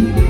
สิ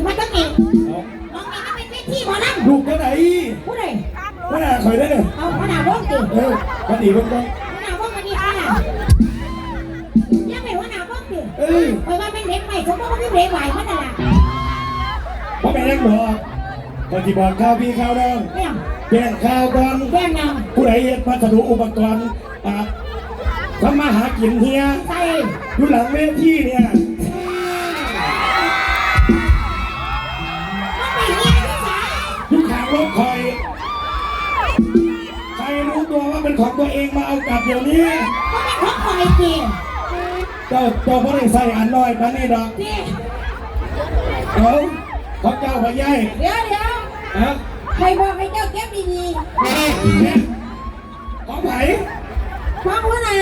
กมันถึงมันต้องเก่งน้องเองก็เป็นเวทีหมอลำลูกก็ไหนผู้ใดก็น่าคอยได้เนี่ยเอาขนาดวงติเออกันดีกันก็ขนาดวงมันนี่ขนาดยังเป็นขนาดวงติเออเพราะว่าเป็นเด็กใหม่สมมติว่าเป็นเด็กใหม่มันน่ะล่ะเพราะแม่ยังบอกก่อนที่บอกข้าวพี่ข้าวน้องเนี่ยแจ้งข่าวก่อนแย่งนผู้ใดเห็นพัสดุอุปกรณ์อะทำมาหากินเฮียำใส่อยู่หลังเวทีเนี่ย มาเอากลับเดี๋ยวนี้ ก็เป็นของคอยเกี่ยเจ้าเจ้าพ่อได้ใส่อันน้อยปานนี้ดอกที่เขาของเจ้าพ่อใหญ่เดี๋ยวเดี๋ยวฮะใครบอกให้เจ้าเก็บดีเนี่ยของไผ่ๆฟังหัวหน้า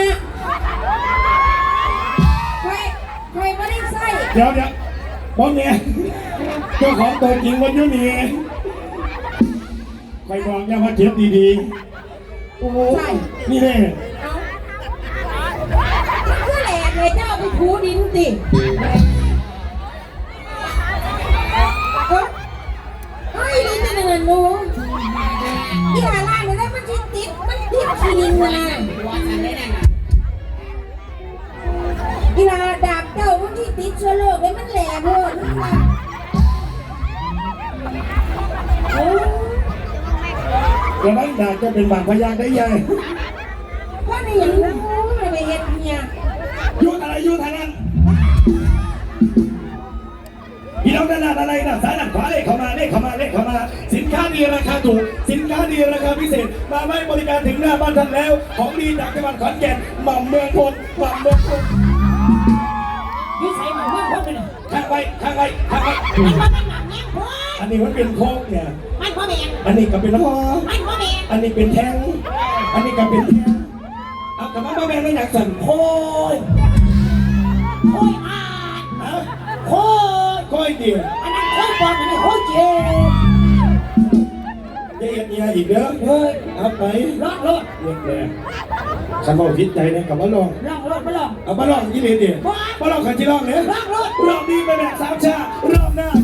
ใครใครไม่ได้ใส่เดี๋ยวเดี๋ยวบอมเนี่ยเจ้าของตัวจริงวันนี้นี่ไปบอกอย่ามาเก็บดีๆ โอ้โหใส่นี่แน่เอามันก็แหลกเลยเจ้าไปถูดินติ เดี๋ยวนั้นดาบจะเป็นบางพยานได้ยังว่าในอย่างนั้นไม่ไปเห็นเนี่ยยุดอะไรยุดทางนั้นพี่น้องด้านหน้าอะไรนะซ้ายด้านขวาเลขเข้ามาเลขเข้ามาเลขเข้ามา สินค้าดีราคาถูกสินค้าดีราคาพิเศษ มาไม่บริการถึงหน้าบ้านท่านแล้ว ของดีจากจังหวัดขอนแก่นหม่อมเมืองพลหม่อมเมืองพลนิสัยหมือนเพื่อนพวกนี้ข้างไว้ข้างไว้ข้างไว้มันว่ามันหนักแน่นพวอันนี้มันเป็นโคกเนี่ยมันพ่อแม่อันนี้ก็เป็นล้อมันพ่ อแม่อันนี้เป็นแทงอันนี้ก็เป็นแทงเอากลับมาบ้านแม่แล้วอยากสั่นโค้ยโอ้ยอาดฮะโอ้ยโค้ยเดียวอันนั้นโอ้ยปอดอันนี้โอ้ยเจ็บจะเอียดเอียอีกเด้อเฮ้ยเอาไปรอดรอดเรียกเลยฉันบอกคิดใจเนี่ยกับว่าลองรอดรอดไม่รอดเอามาลองยี่เลยดิมาลองขันจีลองเนี่ยรอดรอดรอบนี้ไปแบบสามชารอบหน้าแก้ผ้า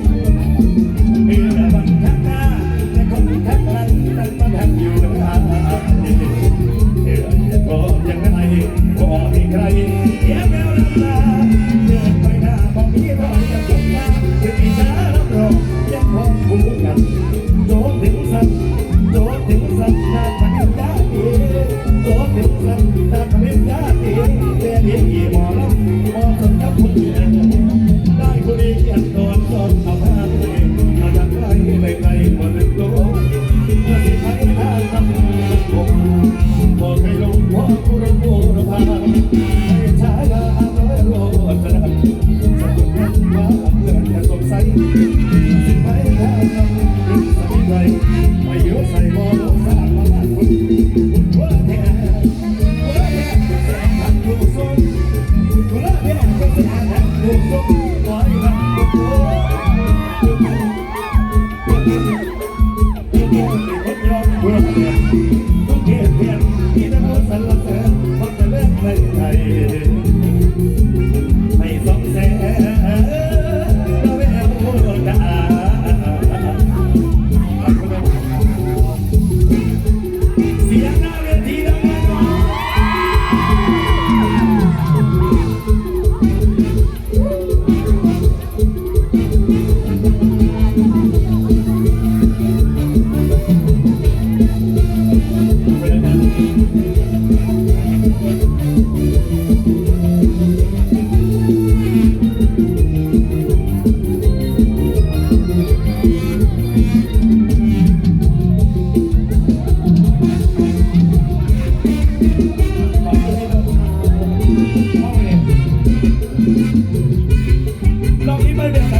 นี้ไปแบบไหน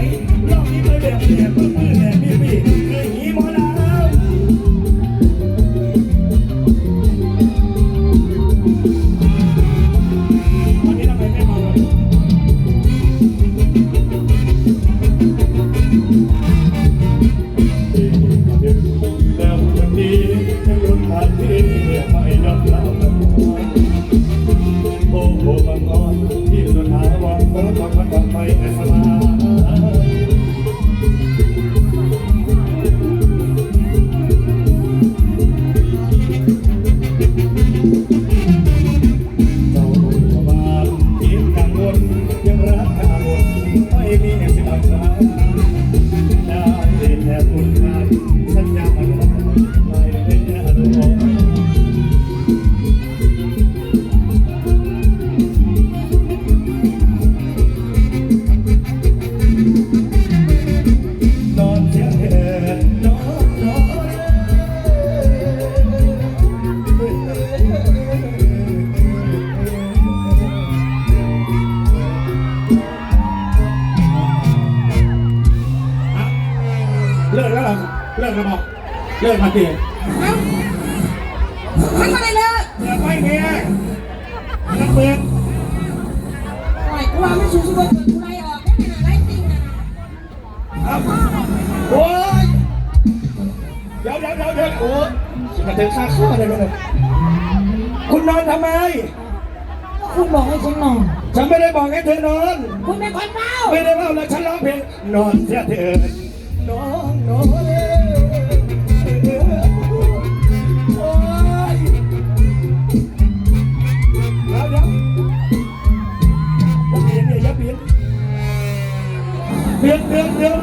ลอบนี้ไปแบบแหนมือมือแหน กระบอกเลิกมาเตียเอ้ามันมาเลยเลยเปิดไม่เงี้ยจะเปิดปล่อยกูว่าไม่สู้สู้เกิดกูไล่ออกได้ไหมนะไล่ติงนะครับโอ้ยเดี๋ยวเดี๋ยวเดี๋ยวเดี๋ยวโอ้ยมาถึงค่าข้อเลยเลยคุณนอนทำไม คุณบอกให้ฉันนอน ฉันไม่ได้บอกให้เธอนอน คุณเป็นคนเมาไม่ได้ว่าเลยฉันร้องเพลงนอนเสียเถิดนอนนอน เปลี่ยนเปลี่ยนเปลี่ยน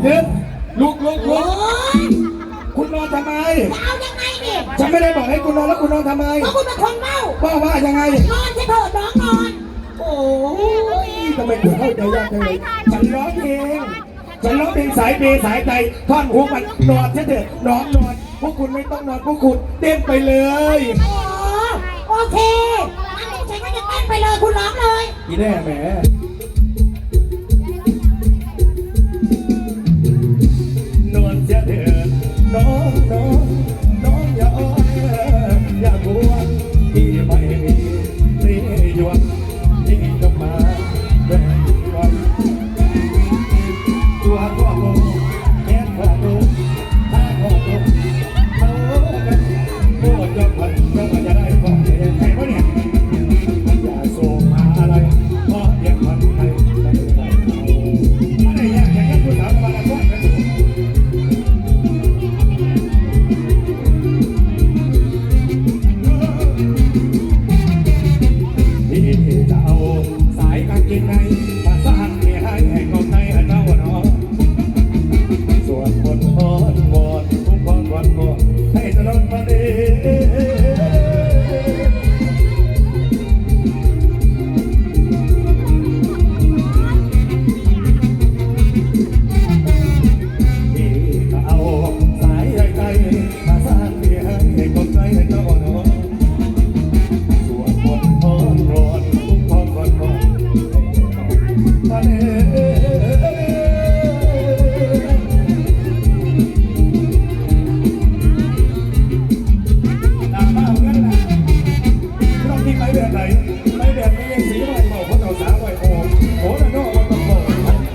เปลี่ยนลุกลุกลุโอ้กยคุณนอนทำไม จะเอายังไงเนี่ยฉันไม่ได้บอกให้คุณนอนแล้วคุณนอนทำไมก็คุณเป็นคนเมาว่าว่ายังไง นอนจะเถิดน้องนอน โอ้ยทำไมคุณเข้าใจยากจังเลยฉันร้องเพลงฉันร้องเพลงสายเปย์สายใจท่อนฮุกมันนอนเถอะนอนนอนพวกคุณไม่ต้องนอนพวกคุณเต้นไปเลยอ๋อโอเคงั้นฉันก็จะเต้นไปเลยคุณร้องเลยอีแน่แหม